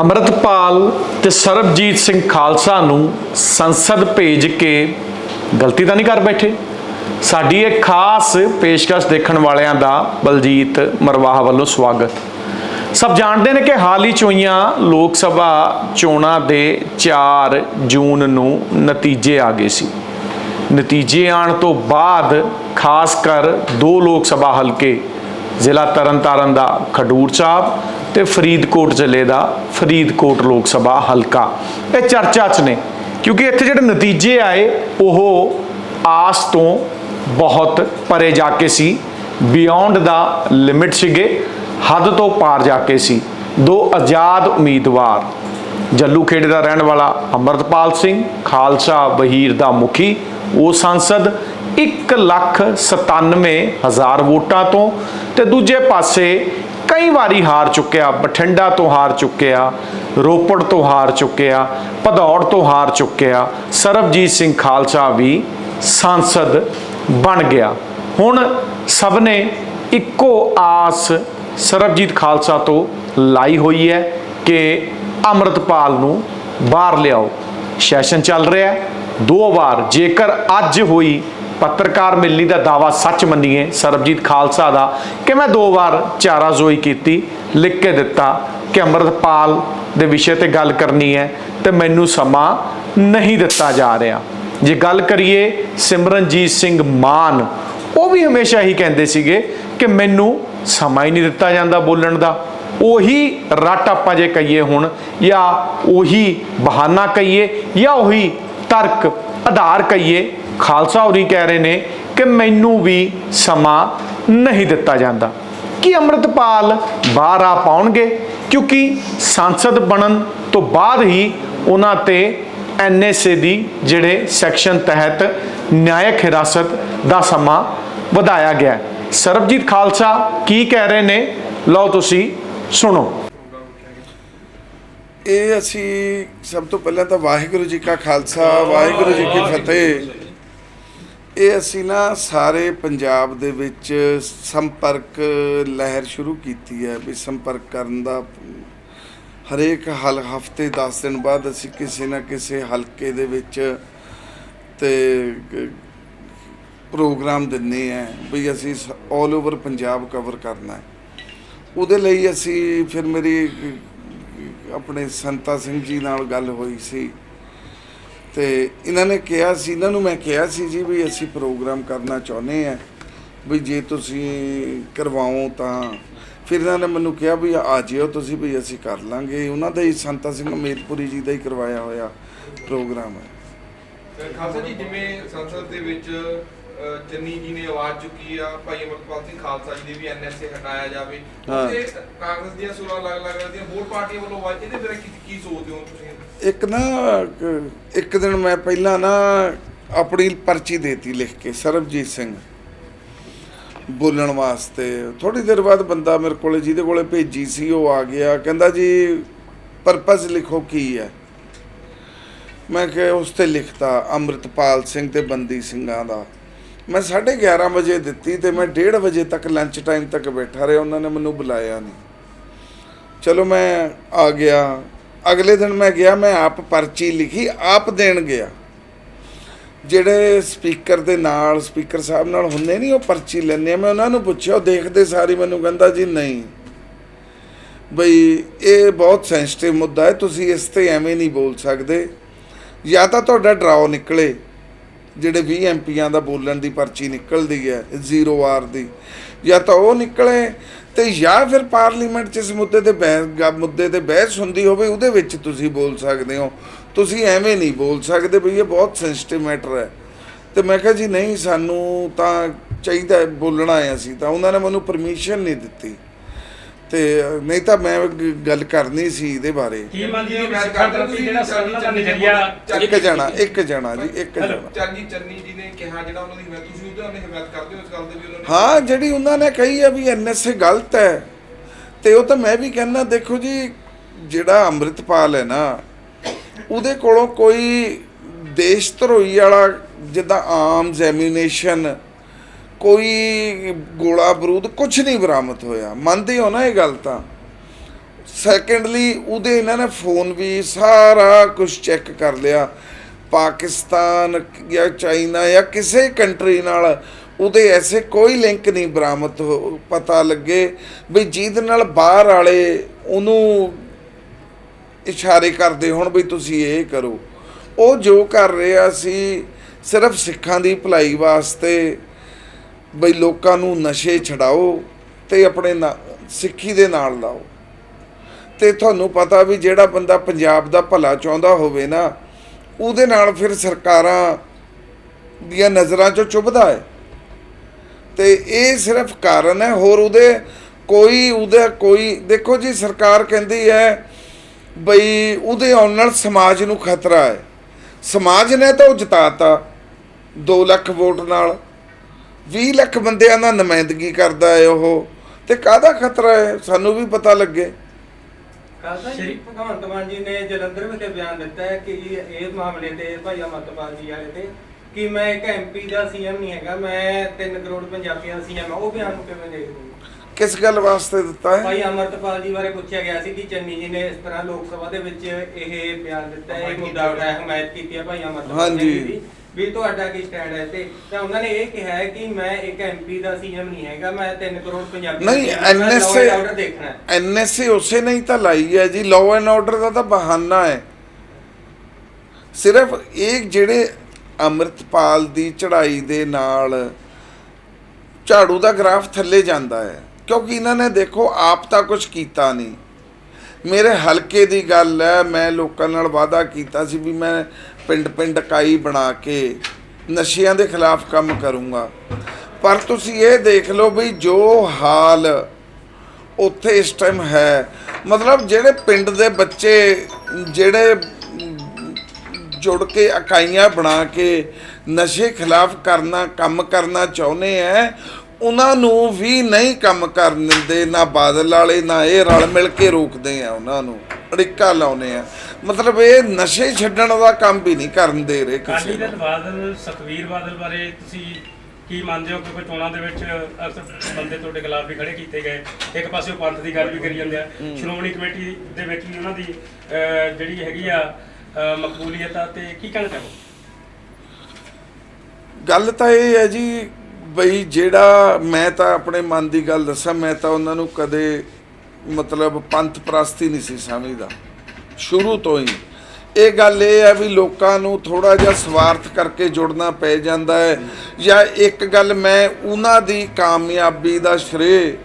ਅਮਰਤਪਾਲ ਤੇ ਸਰਬਜੀਤ ਸਿੰਘ ਖਾਲਸਾ ਨੂੰ ਸੰਸਦ ਭੇਜ ਕੇ ਗਲਤੀ ਤਾਂ ਨਹੀਂ ਕਰ ਬੈਠੇ? ਸਾਡੀ ਇਹ ਖਾਸ ਪੇਸ਼ਕਸ਼ ਦੇਖਣ ਵਾਲਿਆਂ ਦਾ ਬਲਜੀਤ ਮਰਵਾਹ ਵੱਲੋਂ ਸਵਾਗਤ। ਸਭ ਜਾਣਦੇ ਨੇ ਕਿ ਹਾਲ ਹੀ ਚੋਈਆਂ ਲੋਕ ਸਭਾ ਚੋਣਾਂ ਦੇ 4 ਜੂਨ ਨੂੰ ਨਤੀਜੇ ਆ ਗਏ ਸੀ। ਨਤੀਜੇ ਆਉਣ ਤੋਂ ਬਾਅਦ ਖਾਸ ਕਰ ਦੋ ਲੋਕ ਸਭਾ ਹਲਕੇ ਜ਼ਿਲ੍ਹਾ ਤਰਨਤਾਰਨ ਦਾ ਖਡੂਰ ਸਾਹਿਬ ਤੇ ਫਰੀਦਕੋਟ ਜ਼ਿਲ੍ਹੇ ਦਾ ਫਰੀਦਕੋਟ ਲੋਕ ਸਭਾ ਹਲਕਾ। ਇਹ ਚਰਚਾ 'ਚ ਨੇ, ਕਿਉਂਕਿ ਇੱਥੇ ਜਿਹੜੇ ਨਤੀਜੇ ਆਏ, ਉਹ ਆਸ ਤੋਂ ਬਹੁਤ ਪਰੇ ਜਾ ਕੇ ਸੀ ਬਿਯੋਂਡ ਦਾ ਲਿਮਿਟ ਸੀਗੇ, ਹੱਦ ਤੋਂ ਪਾਰ ਜਾ ਕੇ ਸੀ। ਦੋ ਆਜ਼ਾਦ ਉਮੀਦਵਾਰ, ਜੱਲੂ ਖੇੜੇ ਦਾ ਰਹਿਣ ਵਾਲਾ ਅਮਰਤਪਾਲ ਸਿੰਘ, ਖਾਲਸਾ ਬਹੀਰ ਦਾ ਮੁਖੀ, ਉਹ ਸੰਸਦ 1 ਲੱਖ 97 ਹਜ਼ਾਰ ਵੋਟਾਂ ਤੋਂ, ਤੇ ਦੂਜੇ ਪਾਸੇ ਕਈ ਵਾਰੀ ਹਾਰ ਚੁੱਕਿਆ, ਬਠਿੰਡਾ ਤੋਂ ਹਾਰ ਚੁੱਕਿਆ, ਰੋਪੜ ਤੋਂ ਹਾਰ ਚੁੱਕਿਆ, ਭਦੌੜ ਤੋਂ ਹਾਰ ਚੁੱਕਿਆ, ਸਰਬਜੀਤ ਸਿੰਘ ਖਾਲਸਾ ਵੀ ਸੰਸਦ ਬਣ ਗਿਆ। ਹੁਣ ਸਭ ਨੇ ਇੱਕੋ ਆਸ ਸਰਬਜੀਤ ਖਾਲਸਾ ਤੋਂ ਲਾਈ ਹੋਈ ਹੈ ਕਿ ਅੰਮ੍ਰਿਤਪਾਲ ਨੂੰ ਬਾਹਰ ਲਿਆਓ। ਸੈਸ਼ਨ ਚੱਲ ਰਿਹਾ ਦੋ ਵਾਰ ਜੇਕਰ ਅੱਜ ਹੋਈ ਪੱਤਰਕਾਰ ਮਿਲਣੀ ਦਾ ਦਾਵਾ ਸੱਚ ਮੰਨੀਏ। ਸਰਬਜੀਤ ਖਾਲਸਾ ਦਾ ਕਿ ਮੈਂ ਦੋ ਵਾਰ ਚਾਰਾਜ਼ੋਈ ਕੀਤੀ, ਲਿਖ ਕੇ ਦਿੱਤਾ ਕਿ ਅੰਮ੍ਰਿਤਪਾਲ ਦੇ ਵਿਸ਼ੇ ਤੇ ਗੱਲ ਕਰਨੀ ਹੈ ਤੇ ਮੈਨੂੰ ਸਮਾਂ ਨਹੀਂ ਦਿੱਤਾ ਜਾ ਰਿਹਾ। ਜੇ ਗੱਲ ਕਰੀਏ ਸਿਮਰਨਜੀਤ ਸਿੰਘ ਮਾਨ, ਉਹ ਵੀ ਹਮੇਸ਼ਾ ਹੀ ਕਹਿੰਦੇ ਸੀਗੇ ਕਿ ਮੈਨੂੰ ਸਮਾਂ ਹੀ ਨਹੀਂ ਦਿੱਤਾ ਜਾਂਦਾ ਬੋਲਣ ਦਾ। ਉਹੀ ਰੱਟ ਆਪਾਂ ਜੇ ਕਹੀਏ ਹੁਣ, ਜਾਂ ਉਹੀ ਬਹਾਨਾ ਕਹੀਏ, ਜਾਂ ਉਹੀ ਤਰਕ ਆਧਾਰ ਕਹੀਏ, ਖਾਲਸਾ ਹੋਰੀ ਕਹਿ ਰਹੇ ਨੇ ਕਿ ਮੈਨੂੰ ਵੀ ਸਮਾਂ ਨਹੀਂ ਦਿੱਤਾ ਜਾਂਦਾ। ਕੀ ਅੰਮ੍ਰਿਤਪਾਲ ਬਾਹਰ ਆ ਪਾਉਣਗੇ? ਕਿਉਂਕਿ ਸੰਸਦ ਬਣਨ ਤੋਂ ਬਾਅਦ ਹੀ ਉਹਨਾਂ ਤੇ ਐਨਐਸਏ ਦੀ ਜਿਹੜੇ ਸੈਕਸ਼ਨ ਤਹਿਤ ਨਿਆਇਕ ਹਿਰਾਸਤ ਦਾ ਸਮਾਂ ਵਧਾਇਆ ਗਿਆ। ਸਰਬਜੀਤ ਖਾਲਸਾ ਕੀ ਕਹਿ ਰਹੇ ਨੇ? ਲਓ ਤੁਸੀਂ, ਸੁਣੋ। ਇਹ ਅਸੀਂ ਸਭ ਤੋਂ ਪਹਿਲਾਂ ਤਾਂ ਵਾਹਿਗੁਰੂ ਜੀ ਕਾ ਖਾਲਸਾ, ਵਾਹਿਗੁਰੂ ਜੀ ਕੀ ਫਤਿਹ। ਇਹ ਅਸੀਂ ਨਾ ਸਾਰੇ ਪੰਜਾਬ ਦੇ ਵਿੱਚ ਸੰਪਰਕ, ਲਹਿਰ ਸ਼ੁਰੂ ਕੀਤੀ ਹੈ ਵੀ ਸੰਪਰਕ ਕਰਨ ਦਾ। ਹਰੇਕ ਹਲ, ਹਫ਼ਤੇ 10 ਦਿਨ ਬਾਅਦ ਅਸੀਂ ਕਿਸੇ ਨਾ ਕਿਸੇ ਹਲਕੇ ਦੇ ਵਿੱਚ ਤੇ ਪ੍ਰੋਗਰਾਮ ਦਿੰਨੇ ਆ ਵੀ ਅਸੀਂ ਆਲ ਓਵਰ ਪੰਜਾਬ ਕਵਰ ਕਰਨਾ ਹੈ। ਉਹਦੇ ਲਈ ਅਸੀਂ ਫਿਰ ਮੇਰੀ ਆਪਣੇ ਸੰਤਾ ਸਿੰਘ ਜੀ ਨਾਲ ਗੱਲ ਹੋਈ ਸੀ। ਤੇ ਇਹਨਾਂ ਨੇ ਕਿਹਾ ਸੀ, ਇਹਨਾਂ ਨੂੰ ਮੈਂ ਕਿਹਾ ਸੀ ਜੀ ਵੀ ਅਸੀਂ ਪ੍ਰੋਗਰਾਮ ਕਰਨਾ ਚਾਹੁੰਦੇ ਆ ਵੀ ਜੇ ਤੁਸੀਂ ਕਰਵਾਓ ਤਾਂ। ਫਿਰ ਇਹਨਾਂ ਨੇ ਮੈਨੂੰ ਕਿਹਾ ਵੀ ਆ ਜਿਓ ਤੁਸੀਂ ਵੀ ਅਸੀਂ ਕਰ ਲਾਂਗੇ। ਉਹਨਾਂ ਦਾ ਹੀ ਸੰਤਾ ਸਿੰਘ ਅਮੇਦਪੁਰੀ ਜੀ ਦਾ ਹੀ ਕਰਵਾਇਆ ਹੋਇਆ ਪ੍ਰੋਗਰਾਮ। ਹੈ ਖਾਲਸਾ ਜੀ, ਜਿਵੇਂ ਸੰਸਦ ਦੇ ਵਿੱਚ ਚੰਨੀ ਜੀ ਨੇ ਆਵਾਜ਼ ਚੁੱਕੀ ਆ ਭਾਈ ਅਮਰਪਾਲ ਸਿੰਘ ਖਾਲਸਾ ਜੀ ਦੇ ਵੀ ਐਨਐਸਏ ਹਟਾਇਆ ਜਾਵੇ। ਉੱਥੇ ਕਾਂਗਰਸ ਦੀਆਂ ਸੁਰਾਂ ਲੱਗ ਲੱਗ ਰਹੀਆਂ ਹੋਰ ਪਾਰਟੀਆਂ ਵੱਲੋਂ ਆਵਾਜ਼ ਇਹਦੇ ਬਾਰੇ ਕੀ ਕੀ ਸੋਚਦੇ ਹੋ ਤੁਸੀਂ? ਇੱਕ ਨਾ ਇੱਕ ਦਿਨ ਮੈਂ ਪਹਿਲਾਂ ਨਾ ਆਪਣੀ ਪਰਚੀ ਦੇਤੀ ਲਿਖ ਕੇ ਸਰਬਜੀਤ ਸਿੰਘ। ਬੋਲਣ ਵਾਸਤੇ। ਥੋੜੀ ਦੇਰ ਬਾਅਦ ਬੰਦਾ ਮੇਰੇ ਕੋਲੇ ਜਿਹਦੇ ਕੋਲੇ ਭੇਜੀ ਸੀ ਉਹ ਆ ਗਿਆ। ਕਹਿੰਦਾ ਜੀ ਪਰਪਸ ਲਿਖੋ ਕੀ ਹੈ? ਮੈਂ ਕਿ ਉਸ ਤੇ ਲਿਖਤਾ ਅੰਮ੍ਰਿਤਪਾਲ ਸਿੰਘ ਤੇ ਬੰਦੀ ਸਿੰਘਾਂ ਦਾ। ਮੈਂ 11:30 ਵਜੇ ਦਿੱਤੀ ਤੇ ਮੈਂ 1:30 ਵਜੇ ਤੱਕ ਲੰਚ ਟਾਈਮ ਤੱਕ ਬੈਠਾ ਰਿਹਾ, ਉਹਨਾਂ ਨੇ ਮੈਨੂੰ ਬੁਲਾਇਆ ਨਹੀਂ। ਚਲੋ ਮੈਂ ਆ ਗਿਆ। ਅਗਲੇ ਦਿਨ ਮੈਂ ਗਿਆ, ਮੈਂ ਆਪ ਪਰਚੀ ਲਿਖੀ, ਆਪ ਦੇਣ ਗਿਆ। ਜਿਹੜੇ ਸਪੀਕਰ ਦੇ ਨਾਲ, ਸਪੀਕਰ ਸਾਹਿਬ ਨਾਲ ਹੁੰਦੇ ਨਹੀਂ, ਉਹ ਪਰਚੀ ਲੈਂਦੇ ਆ। ਮੈਂ ਉਹਨਾਂ ਨੂੰ ਪੁੱਛਿਆ, ਉਹ ਦੇਖਦੇ ਸਾਰੀ, ਮੈਨੂੰ ਕਹਿੰਦਾ ਜੀ ਨਹੀਂ। ਬਈ, ਇਹ ਬਹੁਤ ਸੈਂਸਿਟਿਵ ਮੁੱਦਾ ਹੈ, ਤੁਸੀਂ ਇਸ ਤੇ ਐਵੇਂ ਨਹੀਂ ਬੋਲ ਸਕਦੇ। ਜਾਂ ਤਾਂ ਤੁਹਾਡਾ ਡਰਾਓ ਨਿਕਲੇ। ਜਿਹੜੇ 20 ਐਮਪੀਆਂ ਦਾ ਬੋਲਣ ਦੀ ਪਰਚੀ ਨਿਕਲਦੀ ਹੈ, ਜ਼ੀਰੋ ਆਰ ਦੀ। ਜਾਂ ਤਾਂ ਉਹ ਨਿਕਲੇ ਤੇ ਜਾਂ ਫਿਰ ਪਾਰਲੀਮੈਂਟ 'ਚ ਇਸ ਮੁੱਦੇ ਤੇ ਬਹਿਸ ਮੁੱਦੇ ਤੇ ਬਹਿਸ ਹੁੰਦੀ ਹੋਵੇ, ਉਹਦੇ ਵਿੱਚ ਤੁਸੀਂ ਬੋਲ ਸਕਦੇ ਹੋ। ਤੁਸੀਂ ਐਵੇਂ ਨਹੀਂ ਬੋਲ ਸਕਦੇ ਵੀ ਇਹ ਬਹੁਤ ਸੈਂਸਿਟਿਵ ਮੈਟਰ ਹੈ। ਤੇ ਮੈਂ ਕਿਹਾ ਜੀ, ਨਹੀਂ, ਸਾਨੂੰ ਤਾਂ ਚਾਹੀਦਾ ਬੋਲਣਾ ਹੈ ਅਸੀਂ ਤਾਂ। ਉਹਨਾਂ ਨੇ ਮੈਨੂੰ ਪਰਮਿਸ਼ਨ ਨਹੀਂ ਦਿੱਤੀ। ਤੇ ਨਹੀਂ ਤਾਂ ਮੈਂ ਗ- ਗੱਲ ਕਰਨੀ ਸੀ ਇਹਦੇ ਬਾਰੇ। ਕੀ ਮੰਨਦੇ ਹੋ ਕਿ ਸਿੱਖਾਂ ਪ੍ਰਤੀ ਜਿਹੜਾ ਸਾਡਾ ਦਾ ਨਜ਼ਰੀਆ ਇੱਕ ਜਣਾ ਇੱਕ ਜਣਾ ਜੀ ਇੱਕ ਜਣਾ। ਚੰਨੀ ਚੰਨੀ ਜੀ ਨੇ ਕਿਹਾ ਜਿਹੜਾ ਉਹਨਾਂ ਦੀ ਹਮਾਇਤ ਤੁਸੀਂ ਉਹਦੇ ਨਾਲ ਹਮਾਇਤ ਕਰਦੇ ਹੋ ਇਸ ਗੱਲ ਦੇ ਵੀ ਉਹਨਾਂ ਨੇ? ਹਾਂ ਜਿਹੜੀ ਉਹਨਾਂ ਨੇ ਕਹੀ ਹੈ ਵੀ ਐਨਐਸਏ ਗਲਤ ਹੈ ਤੇ ਉਹ ਤਾਂ ਮੈਂ ਵੀ ਕਹਿੰਦਾ ਦੇਖੋ ਜੀ ਜਿਹੜਾ ਅੰਮ੍ਰਿਤਪਾਲ ਹੈ ਨਾ ਉਹਦੇ ਕੋਲੋਂ ਕੋਈ ਦੇਸ਼ ਧਰੋਈ ਵਾਲਾ ਜਿੱਦਾਂ ਆਰਮਸ ਐਮੂਨੇਸ਼ਨ ਕੋਈ ਗੋਲਾ ਬਰੂਦ ਕੁਝ ਨਹੀਂ ਬਰਾਮਦ ਹੋਇਆ। ਮੰਨਦੇ ਹੋ ਨਾ ਇਹ ਗੱਲ ਤਾਂ? ਸੈਕੰਡਲੀ ਉਹਦੇ ਇਹਨਾਂ ਨੇ ਫੋਨ ਵੀ ਸਾਰਾ ਕੁਝ ਚੈੱਕ ਕਰ ਲਿਆ। ਪਾਕਿਸਤਾਨ ਜਾਂ ਚਾਈਨਾ ਜਾਂ ਕਿਸੇ ਕੰਟਰੀ ਨਾਲ ਉਹਦੇ ਐਸੇ ਕੋਈ ਲਿੰਕ ਨਹੀਂ ਬਰਾਮਦ ਹੋ- ਪਤਾ ਲੱਗੇ ਵੀ ਜਿਹਦੇ ਨਾਲ ਬਾਹਰ ਵਾਲੇ ਉਹਨੂੰ ਇਸ਼ਾਰੇ ਕਰਦੇ ਹੁਣ ਵੀ ਤੁਸੀਂ ਇਹ ਕਰੋ। ਉਹ ਜੋ ਕਰ ਰਿਹਾ ਸੀ, ਸਿਰਫ ਸਿੱਖਾਂ ਦੀ ਭਲਾਈ ਵਾਸਤੇ ਬਈ ਲੋਕਾਂ ਨੂੰ ਨਸ਼ੇ ਛਡਾਓ ਤੇ ਆਪਣੇ ਨਾ- ਸਿੱਖੀ ਦੇ ਨਾਲ ਲਾਓ। ਤੇ ਤੁਹਾਨੂੰ ਪਤਾ ਵੀ ਜਿਹੜਾ ਬੰਦਾ ਪੰਜਾਬ ਦਾ ਭਲਾ ਚਾਹੁੰਦਾ ਹੋਵੇ ਨਾ, ਉਹਦੇ ਨਾਲ ਫਿਰ ਸਰਕਾਰਾਂ ਦੀਆਂ ਨਜ਼ਰਾਂ 'ਚੋਂ ਚੁੱਭਦਾ ਹੈ। ਤੇ ਇਹ ਸਿਰਫ ਕਾਰਨ ਹੈ, ਹੋਰ ਉਹਦੇ ਕੋਈ, ਉਹਦਾ ਕੋਈ, ਦੇਖੋ ਜੀ ਸਰਕਾਰ ਕਹਿੰਦੀ ਹੈ ਬਈ ਉਹਦੇ ਆਉਣ ਨਾਲ ਸਮਾਜ ਨੂੰ ਖਤਰਾ ਹੈ। ਸਮਾਜ ਨੇ ਤਾਂ ਉਹ ਜਿਤਾਤਾ 2 ਲੱਖ ਵੋਟ ਨਾਲ। 20 ਲੱਖ ਬੰਦਿਆਂ ਦਾ ਨੁਮਾਇੰਦਗੀ ਕਰਦਾ ਹੈ ਉਹ। ਤੇ ਕਾਹਦਾ ਖਤਰਾ ਹੈ? ਸਾਨੂੰ ਵੀ ਪਤਾ ਲੱਗੇ। ਖਾਲਸਾ ਜੀ? ਭਗਵੰਤ ਮਾਨ ਜੀ ਨੇ ਜਲੰਧਰ ਵਿਖੇ ਬਿਆਨ ਦਿੱਤਾ ਹੈ ਕਿ ਜੀ ਇਹ ਮਾਮਲੇ ਤੇ ਭਾਈ ਅਮਰਤਪਾਲ ਜੀ ਵਾਲੇ ਤੇ ਕਿ ਮੈਂ ਇੱਕ ਐਮਪੀ ਦਾ ਸੀਐਮ ਨਹੀਂ ਹੈਗਾ ਮੈਂ 3 ਕਰੋੜ ਪੰਜਾਬੀਆਂ ਦਾ ਸੀਐਮ ਆ ਉਹ ਬਿਆਨ ਨੂੰ ਕਿਵੇਂ ਦੇਖਦੇ ਹੋ ਕਿਸ ਗੱਲ ਵਾਸਤੇ ਦਿੱਤਾ ਹੈ? ਭਾਈ ਅਮਰਤਪਾਲ ਜੀ ਬਾਰੇ ਪੁੱਛਿਆ ਗਿਆ ਸੀ ਕਿ ਚੰਨੀ ਜੀ ਨੇ ਇਸ ਤਰ੍ਹਾਂ ਲੋਕ ਸਭਾ ਦੇ ਵਿੱਚ ਇਹ ਬਿਆਨ ਦਿੱਤਾ ਹੈ ਇਹ ਮੁੱਦਾ ਉਠਾਇਆ ਹਮਾਇਤ ਕੀਤੀ ਹੈ ਭਾਈ ਅਮਰਤਪਾਲ। ਜੀ ਦੀ। ਵੀ ਤੁਹਾਡਾ ਕੀ ਸਟੈਂਡ ਹੈ ਤੇ ਤਾਂ ਉਹਨਾਂ ਨੇ ਇਹ ਕਿਹਾ ਹੈ ਕਿ ਮੈਂ ਇੱਕ ਐਮਪੀ ਦਾ ਸੀਐਮ ਨਹੀਂ ਹੈਗਾ ਮੈਂ 3 ਕਰੋੜ ਪੰਜਾਬੀਆਂ ਨਹੀਂ ਐਨਐਸਏ order ਦੇਖਣਾ ਹੈ। ਐਨਐਸਏ ਉਸੇ ਨਹੀਂ ਤਾਂ ਲਾਈ ਹੈ ਜੀ ਲਾਅ ਐਂਡ ਆਰਡਰ ਦਾ ਤਾਂ ਬਹਾਨਾ ਹੈ। ਸਿਰਫ ਇਹ ਜਿਹੜੇ ਅੰਮ੍ਰਿਤਪਾਲ ਦੀ ਚੜ੍ਹਾਈ ਦੇ ਨਾਲ ਝਾੜੂ ਦਾ ਗ੍ਰਾਫ ਥੱਲੇ ਜਾਂਦਾ ਹੈ ਕਿਉਂਕਿ ਇਹਨਾਂ ਨੇ ਦੇਖੋ ਆਪ ਤਾਂ ਕੁਝ ਕੀਤਾ ਨਹੀਂ। ਮੇਰੇ ਹਲਕੇ ਦੀ ਗੱਲ ਹੈ ਮੈਂ ਲੋਕਾਂ ਨਾਲ ਵਾਅਦਾ ਕੀਤਾ ਸੀ ਵੀ ਮੈਂ ਪਿੰਡ ਪਿੰਡ ਇਕਾਈ ਬਣਾ ਕੇ ਨਸ਼ਿਆਂ ਦੇ ਖਿਲਾਫ ਕੰਮ ਕਰੂੰਗਾ। ਪਰ ਤੁਸੀਂ ਇਹ ਦੇਖ ਲਓ ਵੀ ਜੋ ਹਾਲ ਉੱਥੇ ਇਸ ਟਾਈਮ ਹੈ, ਮਤਲਬ ਜਿਹੜੇ ਪਿੰਡ ਦੇ ਬੱਚੇ, ਜਿਹੜੇ ਜੁੜ ਕੇ ਇਕਾਈਆਂ ਬਣਾ ਕੇ ਨਸ਼ੇ ਖਿਲਾਫ ਕਰਨਾ, ਕੰਮ ਕਰਨਾ ਚਾਹੁੰਦੇ ਐ ਉਹਨਾਂ ਨੂੰ ਵੀ ਨਹੀਂ ਕੰਮ ਕਰਨ ਦਿੰਦੇ ਨਾ ਬਾਦਲ ਵਾਲੇ ਨਾ ਇਹ ਰਲ ਮਿਲ ਕੇ ਰੋਕਦੇ ਆ ਉਹਨਾਂ ਨੂੰ ਅੜਿੱਕਾ ਲਾਉਨੇ ਆ। ਮਤਲਬ ਇਹ ਨਸ਼ੇ ਛੱਡਣ ਦਾ ਕੰਮ ਵੀ ਨਹੀਂ ਕਰਨ ਦੇ ਰਹੇ ਅਕਾਲੀ ਕਿਸੇ ਦਲ ਨੂੰ। ਬਾਦਲ ਸਤਵੀਰ ਬਾਦਲ ਬਾਰੇ ਤੁਸੀਂ ਕੀ ਮੰਨਦੇ ਹੋ? ਕਿਉਂਕਿ ਚੋਣਾਂ ਦੇ ਵਿੱਚ ਅਕਸਰ ਬੰਦੇ ਤੁਹਾਡੇ ਖਿਲਾਫ ਵੀ ਖੜੇ ਕੀਤੇ ਗਏ। ਇੱਕ ਪਾਸੇ ਉਹ ਪੰਥ ਦੀ ਗੱਲ ਵੀ ਕਰੀ ਜਾਂਦੇ ਆ। ਸ਼੍ਰੋਮਣੀ ਕਮੇਟੀ ਦੇ ਵਿੱਚ ਵੀ ਉਹਨਾਂ ਦੀ ਜਿਹੜੀ ਹੈਗੀ ਆ ਮਕਬੂਲੀਅਤ ਆ ਤੇ ਕੀ ਕਹਿਣਾ ਚਾਹੋ ਗੱਲ ਤਾਂ ਇਹ ਹੈ ਜੀ ਬਈ ਜਿਹੜਾ ਮੈਂ ਤਾਂ ਆਪਣੇ ਮਨ ਦੀ ਗੱਲ ਦੱਸਾਂ, ਮੈਂ ਤਾਂ ਉਹਨਾਂ ਨੂੰ ਕਦੇ ਮਤਲਬ ਪੰਥ ਪ੍ਰਸਤੀ ਨਹੀਂ ਸੀ ਸਮਝਦਾ। ਸ਼ੁਰੂ ਤੋਂ ਹੀ। ਇਹ ਗੱਲ ਇਹ ਹੈ ਵੀ ਲੋਕਾਂ ਨੂੰ ਥੋੜਾ ਜਿਹਾ ਸਵਾਰਥ ਕਰਕੇ ਜੁੜਨਾ ਪੈ ਜਾਂਦਾ ਹੈ। ਜਾਂ ਇੱਕ ਗੱਲ ਮੈਂ ਉਹਨਾਂ ਦੀ ਕਾਮਯਾਬੀ ਦਾ ਸ਼੍ਰੇ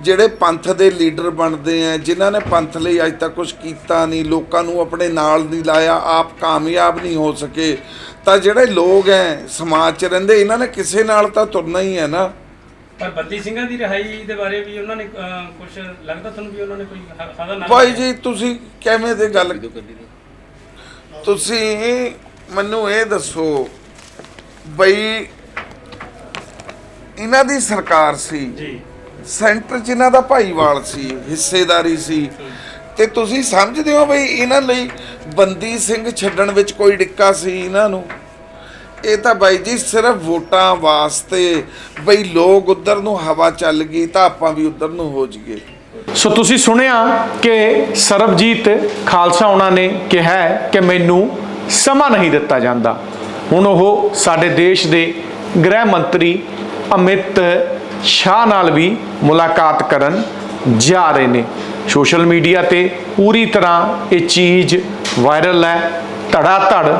ਜਿਹੜੇ ਪੰਥ ਦੇ ਲੀਡਰ ਬਣਦੇ ਆ ਜਿਨ੍ਹਾਂ ਨੇ ਪੰਥ ਲਈ ਅੱਜ ਤੱਕ ਕੁਝ ਕੀਤਾ ਨਹੀਂ ਲੋਕਾਂ ਨੂੰ ਆਪਣੇ ਨਾਲ ਨਹੀਂ ਲਾਇਆ ਆਪ ਕਾਮਯਾਬ ਨਹੀਂ ਹੋ ਸਕੇ ਤਾਂ ਜਿਹੜੇ ਲੋਕ ਐ ਸਮਾਜ 'ਚ ਰਹਿੰਦੇ ਇਹਨਾਂ ਨੇ ਕਿਸੇ ਨਾਲ ਤਾਂ ਤੁਰਨਾ ਹੀ ਹੈ ਨਾ। ਪਰ ਬੰਦੀ ਸਿੰਘਾਂ ਦੀ ਰਿਹਾਈ ਦੇ ਬਾਰੇ ਵੀ ਉਹਨਾਂ ਨੇ ਕੁਝ ਲੱਗਦਾ ਤੁਹਾਨੂੰ ਵੀ ਉਹਨਾਂ ਨੇ ਕੋਈ ਖਾਦਾ ਨਾ ਭਾਈ ਜੀ ਤੁਸੀਂ ਕਿਵੇਂ ਦੇ ਗੱਲ ਤੁਸੀਂ ਮੈਨੂੰ ਇਹ ਦੱਸੋ ਬਈ ਇਹਨਾਂ ਦੀ ਸਰਕਾਰ ਸੀ ਜੀ। ਸੈਂਟਰ 'ਚ ਇਹਨਾਂ ਦਾ ਭਾਈਵਾਲ ਸੀ, ਹਿੱਸੇਦਾਰੀ ਸੀ। ਤੇ ਤੁਸੀਂ ਸਮਝਦੇ ਹੋ ਬਈ ਇਹਨਾਂ ਲਈ ਬੰਦੀ ਸਿੰਘ ਛੱਡਣ ਵਿੱਚ ਕੋਈ ਡਿੱਕਾ ਸੀ ਇਹਨਾਂ ਨੂੰ? ਇਹ ਤਾਂ ਬਾਈ ਜੀ ਸਿਰਫ ਵੋਟਾਂ ਵਾਸਤੇ ਬਈ ਲੋਕ ਉਧਰ ਨੂੰ ਹਵਾ ਚੱਲ ਗਈ ਤਾਂ ਆਪਾਂ ਵੀ ਉਧਰ ਨੂੰ ਹੋ ਜਾਈਏ। ਸੋ ਤੁਸੀਂ ਸੁਣਿਆ ਕਿ ਸਰਬਜੀਤ ਖਾਲਸਾ ਉਹਨਾਂ ਨੇ ਕਿਹਾ ਹੈ ਕਿ ਮੈਨੂੰ ਸਮਾਂ ਨਹੀਂ ਦਿੱਤਾ ਜਾਂਦਾ। ਹੁਣ ਉਹ ਸਾਡੇ ਦੇਸ਼ ਦੇ ਗ੍ਰਹਿ ਮੰਤਰੀ ਅਮਿਤ ਸ਼ਾਹ ਨਾਲ ਵੀ ਮੁਲਾਕਾਤ ਕਰਨ ਜਾ ਰਹੇ ਨੇ। ਸੋਸ਼ਲ ਮੀਡੀਆ ਤੇ ਪੂਰੀ ਤਰ੍ਹਾਂ ਇਹ ਚੀਜ਼ ਵਾਇਰਲ ਹੈ। ਧੜਾ ਧੜ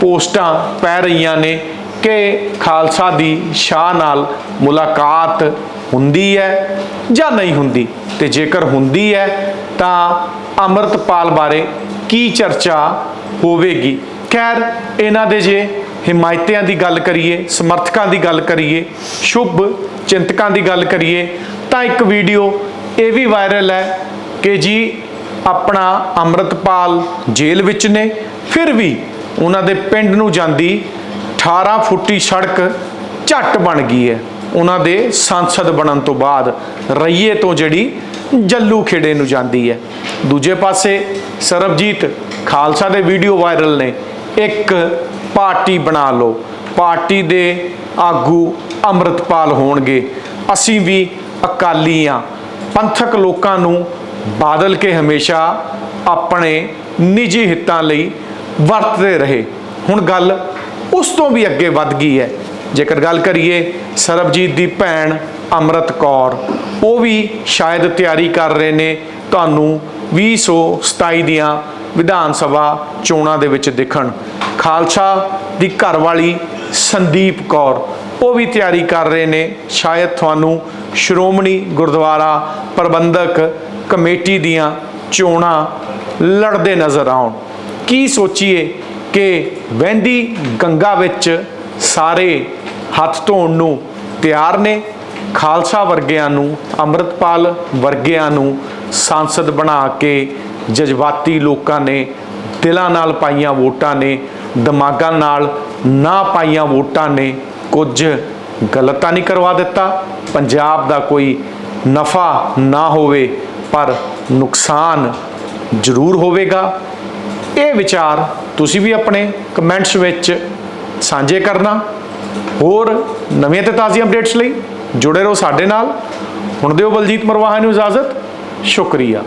ਪੋਸਟਾਂ ਪੈ ਰਹੀਆਂ ਨੇ ਕਿ ਖਾਲਸਾ ਦੀ ਸ਼ਾਹ ਨਾਲ ਮੁਲਾਕਾਤ ਹੁੰਦੀ ਹੈ ਜਾਂ ਨਹੀਂ ਹੁੰਦੀ। ਤੇ ਜੇਕਰ ਹੁੰਦੀ ਹੈ, ਤਾਂ ਅੰਮ੍ਰਿਤਪਾਲ ਬਾਰੇ ਕੀ ਚਰਚਾ ਹੋਵੇਗੀ? ਖੈਰ, ਇਹਨਾਂ ਦੇ ਜੇ ਹਿਮਾਇਤਿਆਂ ਦੀ ਗੱਲ ਕਰੀਏ, ਸਮਰਥਕਾਂ ਦੀ ਗੱਲ ਕਰੀਏ, ਸ਼ੁਭ ਚਿੰਤਕਾਂ ਦੀ ਗੱਲ ਕਰੀਏ, ਤਾਂ ਇੱਕ ਵੀਡੀਓ ਇਹ ਵੀ ਵਾਇਰਲ ਹੈ ਕਿ ਜੀ ਆਪਣਾ ਅੰਮ੍ਰਿਤਪਾਲ ਜੇਲ੍ਹ ਵਿੱਚ ਨੇ, ਫਿਰ ਵੀ ਉਹਨਾਂ ਦੇ ਪਿੰਡ ਨੂੰ ਜਾਂਦੀ 18 ਫੁੱਟੀ ਸੜਕ ਝੱਟ ਬਣ ਗਈ ਹੈ। ਉਹਨਾਂ ਦੇ ਸੰਸਦ ਬਣਨ ਤੋਂ ਬਾਅਦ ਰਈਏ ਤੋਂ ਜਿਹੜੀ ਜੱਲੂ ਖੇੜੇ ਨੂੰ ਜਾਂਦੀ ਹੈ। ਦੂਜੇ ਪਾਸੇ ਸਰਬਜੀਤ ਖਾਲਸਾ ਦੇ ਵੀਡੀਓ ਵਾਇਰਲ ਨੇ। ਇੱਕ ਪਾਰਟੀ ਬਣਾ ਲਓ। ਪਾਰਟੀ ਦੇ ਆਗੂ ਅੰਮ੍ਰਿਤਪਾਲ ਹੋਣਗੇ। ਅਸੀਂ ਵੀ ਅਕਾਲੀ ਆ। ਪੰਥਕ ਲੋਕਾਂ ਨੂੰ ਬਾਦਲ ਕੇ ਹਮੇਸ਼ਾ ਆਪਣੇ ਨਿੱਜੀ ਹਿੱਤਾਂ ਲਈ ਵਰਤਦੇ ਰਹੇ। ਹੁਣ ਗੱਲ ਉਸ ਤੋਂ ਵੀ ਅੱਗੇ ਵੱਧ ਗਈ ਹੈ। ਜੇਕਰ ਗੱਲ ਕਰੀਏ ਸਰਬਜੀਤ ਦੀ ਭੈਣ ਅੰਮ੍ਰਿਤ ਕੌਰ, ਉਹ ਵੀ ਸ਼ਾਇਦ ਤਿਆਰੀ ਕਰ ਰਹੇ ਨੇ ਤੁਹਾਨੂੰ 2027 ਦੀਆਂ ਵਿਧਾਨ ਸਭਾ ਚੋਣਾਂ ਦੇ ਵਿੱਚ ਦੇਖਣ। ਖਾਲਸਾ ਦੀ ਘਰਵਾਲੀ ਸੰਦੀਪ ਕੌਰ। ਉਹ ਵੀ ਤਿਆਰੀ ਕਰ ਰਹੇ ਨੇ। ਸ਼ਾਇਦ ਤੁਹਾਨੂੰ ਸ਼੍ਰੋਮਣੀ ਗੁਰਦੁਆਰਾ ਪ੍ਰਬੰਧਕ ਕਮੇਟੀ ਦੀਆਂ ਚੋਣਾਂ ਲੜਦੇ ਨਜ਼ਰ ਆਉਣ। ਕੀ ਸੋਚੀਏ ਕਿ ਵਹਿੰਦੀ ਗੰਗਾ ਵਿੱਚ ਸਾਰੇ ਹੱਥ ਧੋਣ ਨੂੰ ਤਿਆਰ ਨੇ? ਖਾਲਸਾ ਵਰਗਿਆਂ ਨੂੰ, ਅੰਮ੍ਰਿਤਪਾਲ ਵਰਗਿਆਂ ਨੂੰ ਸੰਸਦ ਬਣਾ ਕੇ ਜਜ਼ਬਾਤੀ ਲੋਕਾਂ ਨੇ ਦਿਲਾਂ ਨਾਲ ਪਾਈਆਂ ਵੋਟਾਂ ਨੇ, ਦਿਮਾਗਾਂ ਨਾਲ ਨਾ ਪਾਈਆਂ ਵੋਟਾਂ ਨੇ, ਕੁਝ ਗਲਤ ਤਾਂ ਨਹੀਂ ਕਰਵਾ ਦਿੱਤਾ। ਪੰਜਾਬ ਦਾ ਕੋਈ ਨਫਾ ਨਾ ਹੋਵੇ, ਪਰ ਨੁਕਸਾਨ ਜ਼ਰੂਰ ਹੋਵੇਗਾ। ਇਹ ਵਿਚਾਰ ਤੁਸੀਂ ਵੀ ਆਪਣੇ ਕਮੈਂਟਸ ਵਿੱਚ ਸਾਂਝੇ ਕਰਨਾ। ਹੋਰ ਨਵੀਆਂ ਤੇ ਤਾਜ਼ੀਆਂ ਅਪਡੇਟਸ ਲਈ ਜੁੜੇ ਰਹੋ ਸਾਡੇ ਨਾਲ। ਹੁਣ ਦਿਓ ਬਲਜੀਤ ਮਰਵਾਹਾ ਨੂੰ ਇਜਾਜ਼ਤ। ਸ਼ੁਕਰੀਆ।